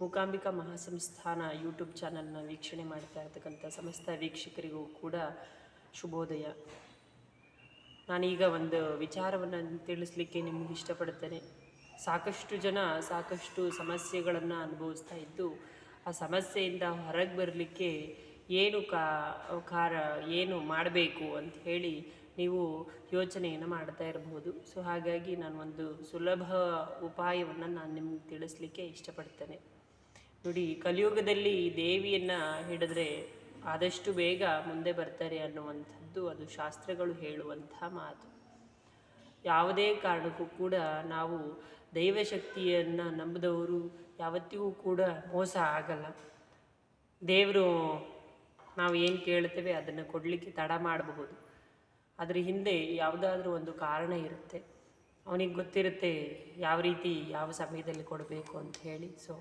Mookambika Mahasamsthana YouTube ಚಾನಲ್ನ ವೀಕ್ಷಣೆ ಮಾಡ್ತಾ ಇರ್ತಕ್ಕಂಥ ಸಮಸ್ತ ವೀಕ್ಷಕರಿಗೂ ಕೂಡ ಶುಭೋದಯ. ನಾನೀಗ ಒಂದು ವಿಚಾರವನ್ನು ತಿಳಿಸ್ಲಿಕ್ಕೆ ನಿಮಗೆ ಇಷ್ಟಪಡ್ತೇನೆ ಸಾಕಷ್ಟು ಜನ ಸಾಕಷ್ಟು ಸಮಸ್ಯೆಗಳನ್ನು ಅನುಭವಿಸ್ತಾ ಇದ್ದು, ಆ ಸಮಸ್ಯೆಯಿಂದ ಹೊರಗೆ ಬರಲಿಕ್ಕೆ ಏನು ಕಾರ ಏನು ಮಾಡಬೇಕು ಅಂತ ಹೇಳಿ ನೀವು ಯೋಚನೆಯನ್ನು ಮಾಡ್ತಾ ಇರಬಹುದು. ಸೊ ಹಾಗಾಗಿ ನಾನು ಒಂದು ಸುಲಭ ಉಪಾಯವನ್ನು ನಾನು ನಿಮ್ಗೆ ತಿಳಿಸ್ಲಿಕ್ಕೆ ಇಷ್ಟಪಡ್ತೇನೆ. ನೋಡಿ, ಕಲಿಯುಗದಲ್ಲಿ ದೇವಿಯನ್ನು ಹಿಡಿದ್ರೆ ಆದಷ್ಟು ಬೇಗ ಮುಂದೆ ಬರ್ತಾರೆ ಅನ್ನುವಂಥದ್ದು ಅದು ಶಾಸ್ತ್ರಗಳು ಹೇಳುವಂಥ ಮಾತು. ಯಾವುದೇ ಕಾರಣಕ್ಕೂ ಕೂಡ ನಾವು ದೈವಶಕ್ತಿಯನ್ನು ನಂಬಿದವರು ಯಾವತ್ತಿಗೂ ಕೂಡ ಮೋಸ ಆಗಲ್ಲ. ದೇವರು ನಾವು ಏನು ಕೇಳ್ತೇವೆ ಅದನ್ನು ಕೊಡಲಿಕ್ಕೆ ತಡ ಮಾಡಬಹುದು. ಅದರ ಹಿಂದೆ ಯಾವುದಾದ್ರೂ ಒಂದು ಕಾರಣ ಇರುತ್ತೆ. ಅವನಿಗೆ ಗೊತ್ತಿರುತ್ತೆ ಯಾವ ರೀತಿ ಯಾವ ಸಮಯದಲ್ಲಿ ಕೊಡಬೇಕು ಅಂತ ಹೇಳಿ. ಸೊ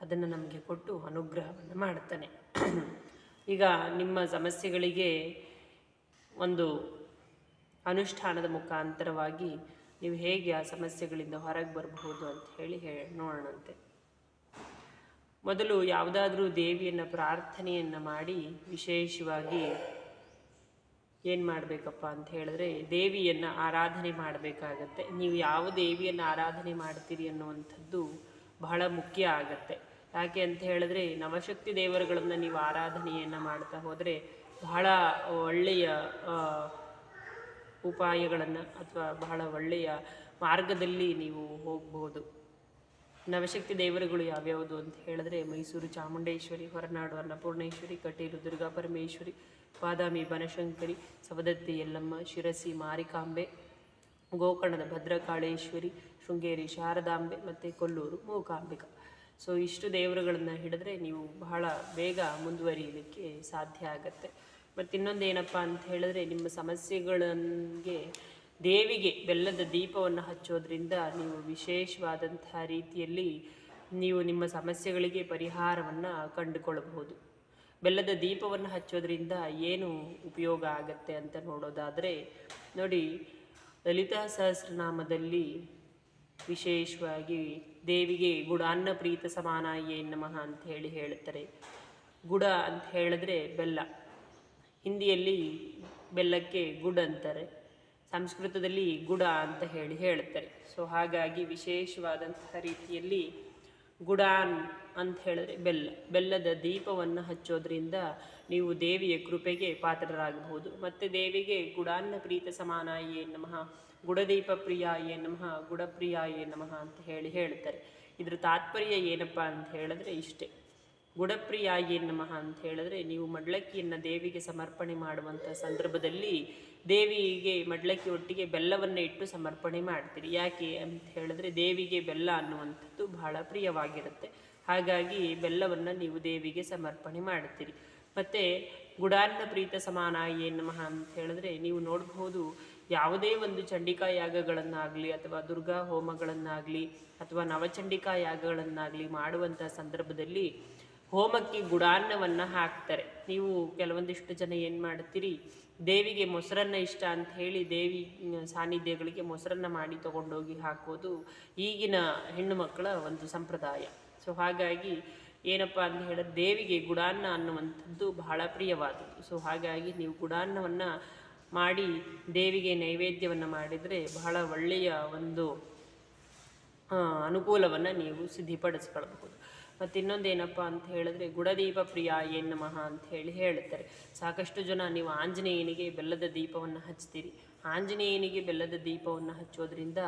ಅದನ್ನು ನಮಗೆ ಕೊಟ್ಟು ಅನುಗ್ರಹವನ್ನು ಮಾಡ್ತಾನೆ. ಈಗ ನಿಮ್ಮ ಸಮಸ್ಯೆಗಳಿಗೆ ಒಂದು ಅನುಷ್ಠಾನದ ಮುಖಾಂತರವಾಗಿ ನೀವು ಹೇಗೆ ಆ ಸಮಸ್ಯೆಗಳಿಂದ ಹೊರಗೆ ಬರಬಹುದು ಅಂತ ಹೇಳಿ ಹೇ, ನೋಡೋಣಂತೆ. ಮೊದಲು ಯಾವುದಾದ್ರೂ ದೇವಿಯನ್ನು ಪ್ರಾರ್ಥನೆಯನ್ನು ಮಾಡಿ ವಿಶೇಷವಾಗಿ ಏನು ಮಾಡಬೇಕಪ್ಪ ಅಂತ ಹೇಳಿದ್ರೆ, ದೇವಿಯನ್ನು ಆರಾಧನೆ ಮಾಡಬೇಕಾಗತ್ತೆ. ನೀವು ಯಾವ ದೇವಿಯನ್ನು ಆರಾಧನೆ ಮಾಡ್ತೀರಿ ಅನ್ನುವಂಥದ್ದು ಬಹಳ ಮುಖ್ಯ ಆಗತ್ತೆ. ಯಾಕೆ ಅಂತ ಹೇಳಿದ್ರೆ, ನವಶಕ್ತಿ ದೇವರುಗಳನ್ನು ನೀವು ಆರಾಧನೆಯನ್ನು ಮಾಡ್ತಾ ಹೋದರೆ ಬಹಳ ಒಳ್ಳೆಯ ಉಪಾಯಗಳನ್ನು ಅಥವಾ ಬಹಳ ಒಳ್ಳೆಯ ಮಾರ್ಗದಲ್ಲಿ ನೀವು ಹೋಗ್ಬೋದು. ನವಶಕ್ತಿ ದೇವರುಗಳು ಯಾವ್ಯಾವುದು ಅಂತ ಹೇಳಿದ್ರೆ, ಮೈಸೂರು ಚಾಮುಂಡೇಶ್ವರಿ, ಹೊರನಾಡು ಅನ್ನಪೂರ್ಣೇಶ್ವರಿ, ಕಟೀಲು, ದುರ್ಗಾ ಪರಮೇಶ್ವರಿ ಬಾದಾಮಿ ಬನಶಂಕರಿ, ಸವದತ್ತಿ ಯಲ್ಲಮ್ಮ, ಶಿರಸಿ ಮಾರಿಕಾಂಬೆ, ಗೋಕರ್ಣದ ಭದ್ರಕಾಳೇಶ್ವರಿ, ಶೃಂಗೇರಿ ಶಾರದಾಂಬೆ ಮತ್ತು ಕೊಲ್ಲೂರು ಮೂಕಾಂಬಿಕ. ಸೊ ಇಷ್ಟು ದೇವರುಗಳನ್ನು ಹಿಡಿದ್ರೆ ನೀವು ಬಹಳ ಬೇಗ ಮುಂದುವರಿಯಲಿಕ್ಕೆ ಸಾಧ್ಯ ಆಗತ್ತೆ. ಮತ್ತು ಇನ್ನೊಂದು ಏನಪ್ಪ ಅಂತ ಹೇಳಿದ್ರೆ ನಿಮ್ಮ ಸಮಸ್ಯೆಗಳಿಗೆ ದೇವಿಗೆ ಬೆಲ್ಲದ ದೀಪವನ್ನು ಹಚ್ಚೋದ್ರಿಂದ ನೀವು ವಿಶೇಷವಾದಂತಹ ರೀತಿಯಲ್ಲಿ ನೀವು ನಿಮ್ಮ ಸಮಸ್ಯೆಗಳಿಗೆ ಪರಿಹಾರವನ್ನು ಕಂಡುಕೊಳ್ಳಬಹುದು. ಬೆಲ್ಲದ ದೀಪವನ್ನು ಹಚ್ಚೋದ್ರಿಂದ ಏನು ಉಪಯೋಗ ಆಗತ್ತೆ ಅಂತ ನೋಡೋದಾದರೆ, ನೋಡಿ, ಲಲಿತಾ ಸಹಸ್ರನಾಮದಲ್ಲಿ ವಿಶೇಷವಾಗಿ ದೇವಿಗೆ ಗುಡಾನ್ನ ಪ್ರೀತ, ಸಮಾನ ಏನ್ ನಮಃ ಅಂತ ಹೇಳಿ ಹೇಳ್ತಾರೆ ಗುಡ ಅಂತ ಹೇಳಿದ್ರೆ ಬೆಲ್ಲ. ಹಿಂದಿಯಲ್ಲಿ ಬೆಲ್ಲಕ್ಕೆ ಗುಡ್ ಅಂತಾರೆ. ಸಂಸ್ಕೃತದಲ್ಲಿ ಗುಡ ಅಂತ ಹೇಳಿ ಹೇಳ್ತಾರೆ ಸೊ ಹಾಗಾಗಿ ವಿಶೇಷವಾದಂತಹ ರೀತಿಯಲ್ಲಿ ಗುಡಾನ್ ಅಂತ ಹೇಳಿದ್ರೆ ಬೆಲ್ಲ. ಬೆಲ್ಲದ ದೀಪವನ್ನು ಹಚ್ಚೋದ್ರಿಂದ ನೀವು ದೇವಿಯ ಕೃಪೆಗೆ ಪಾತ್ರರಾಗಬಹುದು. ಮತ್ತು ದೇವಿಗೆ ಗುಡಾನ್ನ ಪ್ರೀತ ಸಮಾನಾಯೇ ನಮಃ, ಗುಡದೀಪ ಪ್ರಿಯಾಯೇ ನಮಃ, ಗುಡಪ್ರಿಯಾಯೇ ನಮಃ ಅಂತ ಹೇಳಿ ಹೇಳ್ತಾರೆ. ಇದ್ರ ತಾತ್ಪರ್ಯ ಏನಪ್ಪ ಅಂತ ಹೇಳಿದ್ರೆ ಇಷ್ಟೇ. ಗುಡಪ್ರಿಯಾಯೇ ನಮಃ ಅಂತ ಹೇಳಿದ್ರೆ ನೀವು ಮಡ್ಲಕ್ಕಿಯನ್ನು ದೇವಿಗೆ ಸಮರ್ಪಣೆ ಮಾಡುವಂಥ ಸಂದರ್ಭದಲ್ಲಿ ದೇವಿಗೆ ಮಡ್ಲಕ್ಕಿ ಒಟ್ಟಿಗೆ ಬೆಲ್ಲವನ್ನು ಇಟ್ಟು ಸಮರ್ಪಣೆ ಮಾಡ್ತೀರಿ. ಯಾಕೆ ಅಂತ ಹೇಳಿದ್ರೆ ದೇವಿಗೆ ಬೆಲ್ಲ ಅನ್ನುವಂಥದ್ದು ಬಹಳ ಪ್ರಿಯವಾಗಿರುತ್ತೆ. ಹಾಗಾಗಿ ಬೆಲ್ಲವನ್ನು ನೀವು ದೇವಿಗೆ ಸಮರ್ಪಣೆ ಮಾಡ್ತೀರಿ. ಮತ್ತು ಗುಡಾನ್ನ ಪ್ರೀತ ಸಮಾನಾಯೇ ನಮಃ ಅಂತ ಹೇಳಿದ್ರೆ ನೀವು ನೋಡಬಹುದು ಯಾವುದೇ ಒಂದು ಚಂಡಿಕಾ ಯಾಗಗಳನ್ನಾಗಲಿ ಅಥವಾ ದುರ್ಗಾ ಹೋಮಗಳನ್ನಾಗಲಿ ಅಥವಾ ನವಚಂಡಿಕಾ ಯಾಗಗಳನ್ನಾಗಲಿ ಮಾಡುವಂಥ ಸಂದರ್ಭದಲ್ಲಿ ಹೋಮಕ್ಕೆ ಗುಡಾನ್ನವನ್ನು ಹಾಕ್ತಾರೆ. ನೀವು ಕೆಲವೊಂದಿಷ್ಟು ಜನ ಏನು ಮಾಡ್ತೀರಿ? ದೇವಿಗೆ ಮೊಸರನ್ನ ಇಷ್ಟ ಅಂತ ಹೇಳಿ ದೇವಿ ಸಾನ್ನಿಧ್ಯಗಳಿಗೆ ಮೊಸರನ್ನ ಮಾಡಿ ತಗೊಂಡೋಗಿ ಹಾಕೋದು ಈಗಿನ ಹೆಣ್ಣು ಮಕ್ಕಳ ಒಂದು ಸಂಪ್ರದಾಯ. ಸೊ ಹಾಗಾಗಿ ಏನಪ್ಪ ಅಂತ ಹೇಳಿದ್ರೆ ದೇವಿಗೆ ಗುಡಾನ್ನ ಅನ್ನುವಂಥದ್ದು ಬಹಳ ಪ್ರಿಯವಾದದ್ದು. ಸೊ ಹಾಗಾಗಿ ನೀವು ಗುಡಾನ್ನವನ್ನು ಮಾಡಿ ದೇವಿಗೆ ನೈವೇದ್ಯವನ್ನು ಮಾಡಿದರೆ ಬಹಳ ಒಳ್ಳೆಯ ಒಂದು ಅನುಕೂಲವನ್ನು ನೀವು ಸಿದ್ಧಿಪಡಿಸ್ಕೊಳ್ಬಹುದು. ಮತ್ತು ಇನ್ನೊಂದೇನಪ್ಪ ಅಂತ ಹೇಳಿದ್ರೆ, ಗುಡದೀಪ ಪ್ರಿಯ ಏನ್ ನಮಃ ಅಂತ ಹೇಳಿ ಹೇಳ್ತಾರೆ ಸಾಕಷ್ಟು ಜನ ನೀವು ಆಂಜನೇಯನಿಗೆ ಬೆಲ್ಲದ ದೀಪವನ್ನು ಹಚ್ತೀರಿ. ಆಂಜನೇಯನಿಗೆ ಬೆಲ್ಲದ ದೀಪವನ್ನು ಹಚ್ಚೋದ್ರಿಂದ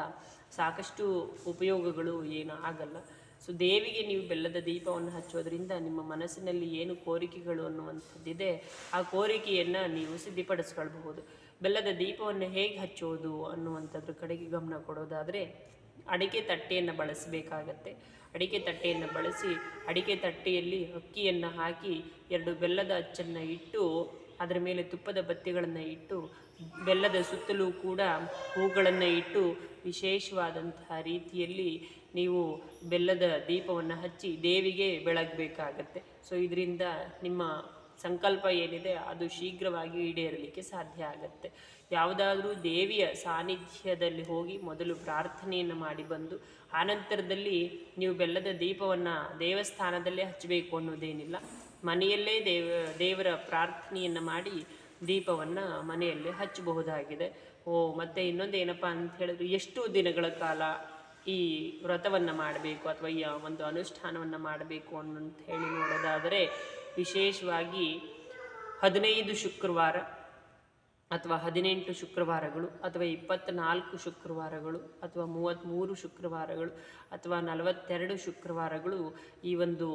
ಸಾಕಷ್ಟು ಉಪಯೋಗಗಳು ಏನು ಆಗಲ್ಲ. ಸೊ, ದೇವಿಗೆ ನೀವು ಬೆಲ್ಲದ ದೀಪವನ್ನು ಹಚ್ಚೋದ್ರಿಂದ ನಿಮ್ಮ ಮನಸ್ಸಿನಲ್ಲಿ ಏನು ಕೋರಿಕೆಗಳು ಅನ್ನುವಂಥದ್ದಿದೆ, ಆ ಕೋರಿಕೆಯನ್ನು ನೀವು ಸಿದ್ಧಿಪಡಿಸ್ಕೊಳ್ಬಹುದು. ಬೆಲ್ಲದ ದೀಪವನ್ನು ಹೇಗೆ ಹಚ್ಚೋದು ಅನ್ನುವಂಥದ್ರ ಕಡೆಗೆ ಗಮನ ಕೊಡೋದಾದರೆ ಅಡಿಕೆ ತಟ್ಟೆಯನ್ನು ಬಳಸಬೇಕಾಗತ್ತೆ. ಅಡಿಕೆ ತಟ್ಟೆಯನ್ನು ಬಳಸಿ ಅಡಿಕೆ ತಟ್ಟೆಯಲ್ಲಿ ಅಕ್ಕಿಯನ್ನು ಹಾಕಿ ಎರಡು ಬೆಲ್ಲದ ಅಚ್ಚನ್ನು ಇಟ್ಟು, ಅದರ ಮೇಲೆ ತುಪ್ಪದ ಬತ್ತಿಗಳನ್ನು ಇಟ್ಟು, ಬೆಲ್ಲದ ಸುತ್ತಲೂ ಕೂಡ ಹೂಗಳನ್ನು ಇಟ್ಟು ವಿಶೇಷವಾದಂತಹ ರೀತಿಯಲ್ಲಿ ನೀವು ಬೆಲ್ಲದ ದೀಪವನ್ನು ಹಚ್ಚಿ ದೇವಿಗೆ ಬೆಳಗಬೇಕಾಗತ್ತೆ. ಸೊ ಇದರಿಂದ ನಿಮ್ಮ ಸಂಕಲ್ಪ ಏನಿದೆ ಅದು ಶೀಘ್ರವಾಗಿ ಈಡೇರಲಿಕ್ಕೆ ಸಾಧ್ಯ ಆಗುತ್ತೆ. ಯಾವುದಾದ್ರೂ ದೇವಿಯ ಸಾನ್ನಿಧ್ಯದಲ್ಲಿ ಹೋಗಿ ಮೊದಲು ಪ್ರಾರ್ಥನೆಯನ್ನು ಮಾಡಿ ಬಂದು, ಆನಂತರದಲ್ಲಿ ನೀವು ಬೆಲ್ಲದ ದೀಪವನ್ನು ದೇವಸ್ಥಾನದಲ್ಲೇ ಹಚ್ಚಬೇಕು ಅನ್ನೋದೇನಿಲ್ಲ. ಮನೆಯಲ್ಲೇ ದೇವ, ದೇವರ ಪ್ರಾರ್ಥನೆಯನ್ನು ಮಾಡಿ ದೀಪವನ್ನು ಮನೆಯಲ್ಲೇ ಹಚ್ಚಬಹುದಾಗಿದೆ. ಓ, ಮತ್ತು ಇನ್ನೊಂದು ಏನಪ್ಪ ಅಂತ ಹೇಳಿದ್ರೆ, ಎಷ್ಟು ದಿನಗಳ ಕಾಲ ಈ ವ್ರತವನ್ನು ಮಾಡಬೇಕು ಅಥವಾ ಈ ಒಂದು ಅನುಷ್ಠಾನವನ್ನು ಮಾಡಬೇಕು ಅನ್ನೋಂತ ಹೇಳಿ ನೋಡೋದಾದರೆ ವಿಶೇಷವಾಗಿ ಹದಿನೈದು ಶುಕ್ರವಾರ ಅಥವಾ ಹದಿನೆಂಟು ಶುಕ್ರವಾರಗಳು ಅಥವಾ ಇಪ್ಪತ್ತ್ನಾಲ್ಕು ಶುಕ್ರವಾರಗಳು ಅಥವಾ ಮೂವತ್ತ್ಮೂರು ಶುಕ್ರವಾರಗಳು ಅಥವಾ ನಲವತ್ತೆರಡು ಶುಕ್ರವಾರಗಳು ಈ ಒಂದು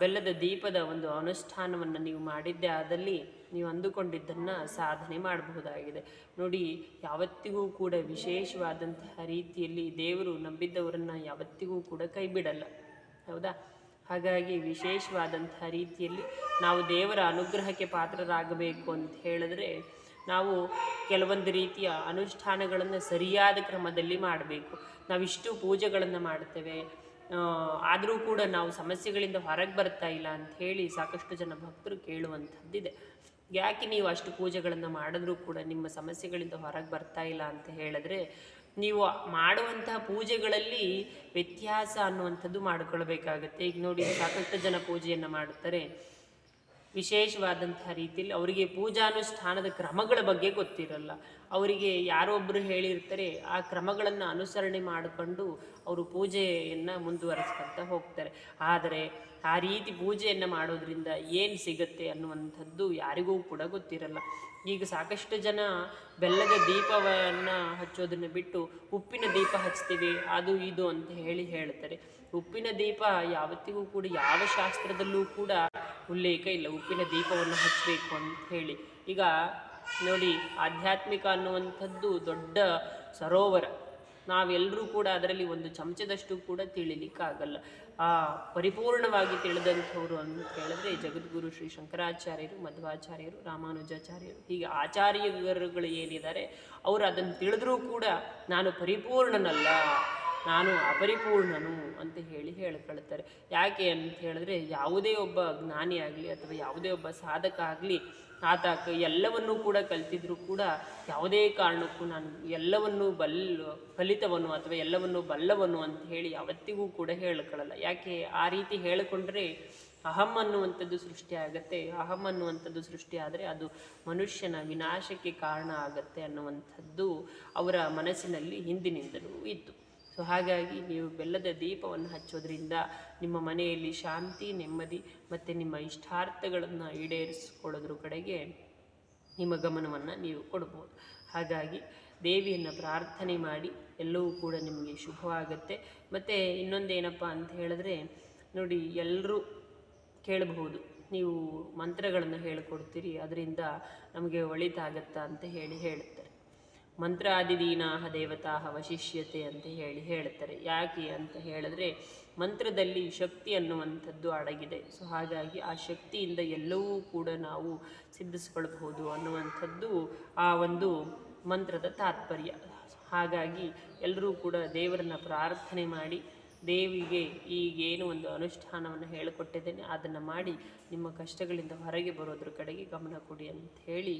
ಬೆಲ್ಲದ ದೀಪದ ಒಂದು ಅನುಷ್ಠಾನವನ್ನು ನೀವು ಮಾಡಿದ್ದೆ ಆದಲ್ಲಿ ನೀವು ಅಂದುಕೊಂಡಿದ್ದನ್ನು ಸಾಧನೆ ಮಾಡಬಹುದಾಗಿದೆ. ನೋಡಿ, ಯಾವತ್ತಿಗೂ ಕೂಡ ವಿಶೇಷವಾದಂತಹ ರೀತಿಯಲ್ಲಿ ದೇವರು ನಂಬಿದ್ದವರನ್ನು ಯಾವತ್ತಿಗೂ ಕೂಡ ಕೈ ಬಿಡಲ್ಲ ಹೌದಾ? ಹಾಗಾಗಿ ವಿಶೇಷವಾದಂಥ ರೀತಿಯಲ್ಲಿ ನಾವು ದೇವರ ಅನುಗ್ರಹಕ್ಕೆ ಪಾತ್ರರಾಗಬೇಕು ಅಂತ ಹೇಳಿದ್ರೆ ನಾವು ಕೆಲವೊಂದು ರೀತಿಯ ಅನುಷ್ಠಾನಗಳನ್ನು ಸರಿಯಾದ ಕ್ರಮದಲ್ಲಿ ಮಾಡಬೇಕು. ನಾವಿಷ್ಟು ಪೂಜೆಗಳನ್ನು ಮಾಡ್ತೇವೆ. ಆದರೂ ಕೂಡ ನಾವು ಸಮಸ್ಯೆಗಳಿಂದ ಹೊರಗೆ ಬರ್ತಾ ಇಲ್ಲ ಅಂತ ಹೇಳಿ ಸಾಕಷ್ಟು ಜನ ಭಕ್ತರು ಕೇಳುವಂಥದ್ದಿದೆ. ಯಾಕೆ ನೀವು ಅಷ್ಟು ಪೂಜೆಗಳನ್ನು ಮಾಡಿದ್ರೂ ಕೂಡ ನಿಮ್ಮ ಸಮಸ್ಯೆಗಳಿಂದ ಹೊರಗೆ ಬರ್ತಾ ಇಲ್ಲ ಅಂತ ಹೇಳಿದ್ರೆ ನೀವು ಮಾಡುವಂತಹ ಪೂಜೆಗಳಲ್ಲಿ ವ್ಯತ್ಯಾಸ ಅನ್ನುವಂಥದ್ದು ಮಾಡಿಕೊಳ್ಬೇಕಾಗತ್ತೆ. ಈಗ ನೋಡಿ ಸಾಕಷ್ಟು ಜನ ಪೂಜೆಯನ್ನು ಮಾಡುತ್ತಾರೆ. ವಿಶೇಷವಾದಂತಹ ರೀತಿಯಲ್ಲಿ ಅವರಿಗೆ ಪೂಜಾನುಷ್ಠಾನದ ಕ್ರಮಗಳ ಬಗ್ಗೆ ಗೊತ್ತಿರಲ್ಲ. ಅವರಿಗೆ ಯಾರೊಬ್ಬರು ಹೇಳಿರ್ತಾರೆ, ಆ ಕ್ರಮಗಳನ್ನು ಅನುಸರಣೆ ಮಾಡಿಕೊಂಡು ಅವರು ಪೂಜೆಯನ್ನು ಮುಂದುವರಿಸ್ಕೊಂತ ಹೋಗ್ತಾರೆ. ಆದರೆ ಆ ರೀತಿ ಪೂಜೆಯನ್ನು ಮಾಡೋದ್ರಿಂದ ಏನು ಸಿಗುತ್ತೆ ಅನ್ನುವಂಥದ್ದು ಯಾರಿಗೂ ಕೂಡ ಗೊತ್ತಿರಲ್ಲ. ಈಗ ಸಾಕಷ್ಟು ಜನ ಬೆಲ್ಲದ ದೀಪವನ್ನು ಹಚ್ಚೋದನ್ನು ಬಿಟ್ಟು ಉಪ್ಪಿನ ದೀಪ ಹಚ್ತೀವಿ, ಅದು ಇದು ಅಂತ ಹೇಳಿ ಹೇಳ್ತಾರೆ. ಉಪ್ಪಿನ ದೀಪ ಯಾವತ್ತಿಗೂ ಕೂಡ, ಯಾವ ಶಾಸ್ತ್ರದಲ್ಲೂ ಕೂಡ ಉಲ್ಲೇಖ ಇಲ್ಲ. ಉಪ್ಪಿನ ದೀಪವನ್ನು ಹಚ್ಚಬೇಕು ಅಂತ ಹೇಳಿ. ಈಗ ನೋಡಿ, ಆಧ್ಯಾತ್ಮಿಕ ಅನ್ನುವಂಥದ್ದು ದೊಡ್ಡ ಸರೋವರ. ನಾವೆಲ್ಲರೂ ಕೂಡ ಅದರಲ್ಲಿ ಒಂದು ಚಮಚದಷ್ಟು ಕೂಡ ತಿಳಿಲಿಕ್ಕಾಗಲ್ಲ. ಆ, ಪರಿಪೂರ್ಣವಾಗಿ ತಿಳಿದಂಥವ್ರು ಅಂತ ಹೇಳಿದ್ರೆ ಜಗದ್ಗುರು ಶ್ರೀ ಶಂಕರಾಚಾರ್ಯರು, ಮಧ್ವಾಚಾರ್ಯರು, ರಾಮಾನುಜಾಚಾರ್ಯರು. ಹೀಗೆ ಆಚಾರ್ಯರುಗಳು ಏನಿದ್ದಾರೆ, ಅವರು ಅದನ್ನು ತಿಳಿದ್ರೂ ಕೂಡ ನಾನು ಪರಿಪೂರ್ಣನಲ್ಲ. ನಾನು ಅಪರಿಪೂರ್ಣನು ಅಂತ ಹೇಳಿ ಹೇಳ್ಕೊಳ್ತಾರೆ. ಯಾಕೆ ಅಂತ ಹೇಳಿದ್ರೆ ಯಾವುದೇ ಒಬ್ಬ ಜ್ಞಾನಿ ಆಗಲಿ ಅಥವಾ ಯಾವುದೇ ಒಬ್ಬ ಸಾಧಕ ಆಗಲಿ ಆತ ಎಲ್ಲವನ್ನೂ ಕೂಡ ಕಲ್ತಿದ್ರು ಕೂಡ ಯಾವುದೇ ಕಾರಣಕ್ಕೂ ನಾನು ಎಲ್ಲವನ್ನೂ ಬಲ್ ಕಲಿತವನು ಅಥವಾ ಎಲ್ಲವನ್ನೂ ಬಲ್ಲವನು ಅಂತ ಹೇಳಿ ಯಾವತ್ತಿಗೂ ಕೂಡ ಹೇಳ್ಕೊಳ್ಳಲ್ಲ ಯಾಕೆ ಆ ರೀತಿ ಹೇಳಿಕೊಂಡ್ರೆ ಅಹಂ ಅನ್ನುವಂಥದ್ದು ಸೃಷ್ಟಿ ಆಗುತ್ತೆ, ಅಹಂ ಅನ್ನುವಂಥದ್ದು ಸೃಷ್ಟಿ ಆದರೆ ಅದು ಮನುಷ್ಯನ ವಿನಾಶಕ್ಕೆ ಕಾರಣ ಆಗತ್ತೆ ಅನ್ನುವಂಥದ್ದು ಅವರ ಮನಸ್ಸಿನಲ್ಲಿ ಹಿಂದಿನಿಂದಲೂ ಇತ್ತು. ಸೊ ಹಾಗಾಗಿ ನೀವು ಬೆಲ್ಲದ ದೀಪವನ್ನು ಹಚ್ಚೋದ್ರಿಂದ ನಿಮ್ಮ ಮನೆಯಲ್ಲಿ ಶಾಂತಿ, ನೆಮ್ಮದಿ ಮತ್ತು ನಿಮ್ಮ ಇಷ್ಟಾರ್ಥಗಳನ್ನು ಈಡೇರಿಸಿಕೊಳ್ಳೋದ್ರ ಕಡೆಗೆ ನಿಮ್ಮ ಗಮನವನ್ನು ನೀವು ಕೊಡ್ಬೋದು. ಹಾಗಾಗಿ ದೇವಿಯನ್ನು ಪ್ರಾರ್ಥನೆ ಮಾಡಿ ಎಲ್ಲವೂ ಕೂಡ ನಿಮಗೆ ಶುಭವಾಗುತ್ತೆ. ಮತ್ತು ಇನ್ನೊಂದೇನಪ್ಪ ಅಂತ ಹೇಳಿದ್ರೆ, ನೋಡಿ ಎಲ್ಲರೂ ಕೇಳಬಹುದು, ನೀವು ಮಂತ್ರಗಳನ್ನು ಹೇಳಿಕೊಡ್ತೀರಿ, ಅದರಿಂದ ನಮಗೆ ಒಳಿತಾಗತ್ತಾ ಅಂತ ಹೇಳಿ ಹೇಳುತ್ತಾರೆ. ಮಂತ್ರಾದಿದೀನಾಹ ದೇವತಾ ವಶಿಷ್ಯತೆ ಅಂತ ಹೇಳಿ ಹೇಳ್ತಾರೆ ಯಾಕೆ ಅಂತ ಹೇಳಿದ್ರೆ ಮಂತ್ರದಲ್ಲಿ ಶಕ್ತಿ ಅನ್ನುವಂಥದ್ದು ಅಡಗಿದೆ. ಸೊ ಹಾಗಾಗಿ ಆ ಶಕ್ತಿಯಿಂದ ಎಲ್ಲವೂ ಕೂಡ ನಾವು ಸಿದ್ಧಿಸ್ಕೊಳ್ಬಹುದು ಅನ್ನುವಂಥದ್ದು ಆ ಒಂದು ಮಂತ್ರದ ತಾತ್ಪರ್ಯ. ಹಾಗಾಗಿ ಎಲ್ಲರೂ ಕೂಡ ದೇವರನ್ನ ಪ್ರಾರ್ಥನೆ ಮಾಡಿ, ದೇವಿಗೆ ಈಗೇನು ಒಂದು ಅನುಷ್ಠಾನವನ್ನು ಹೇಳಿಕೊಟ್ಟಿದ್ದೇನೆ, ಅದನ್ನು ಮಾಡಿ ನಿಮ್ಮ ಕಷ್ಟಗಳಿಂದ ಹೊರಗೆ ಬರೋದ್ರ ಕಡೆಗೆ ಗಮನ ಕೊಡಿ ಅಂತ ಹೇಳಿ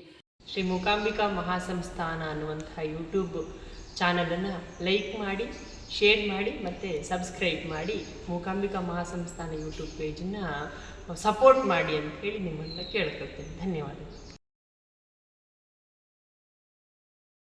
ಶ್ರೀ ಮೂಕಾಂಬಿಕಾ ಮಹಾಸಂಸ್ಥಾನ ಅನ್ನುವಂಥ ಯೂಟ್ಯೂಬ್ ಚಾನಲನ್ನು ಲೈಕ್ ಮಾಡಿ ಶೇರ್ ಮಾಡಿ ಮತ್ತು ಸಬ್ಸ್ಕ್ರೈಬ್ ಮಾಡಿ ಮೂಕಾಂಬಿಕಾ ಮಹಾಸಂಸ್ಥಾನ ಯೂಟ್ಯೂಬ್ ಪೇಜನ್ನು ಸಪೋರ್ಟ್ ಮಾಡಿ ಅಂತ ಹೇಳಿ ನಿಮ್ಮನ್ನು ಕೇಳ್ಕೊಳ್ತೇನೆ. ಧನ್ಯವಾದಗಳು.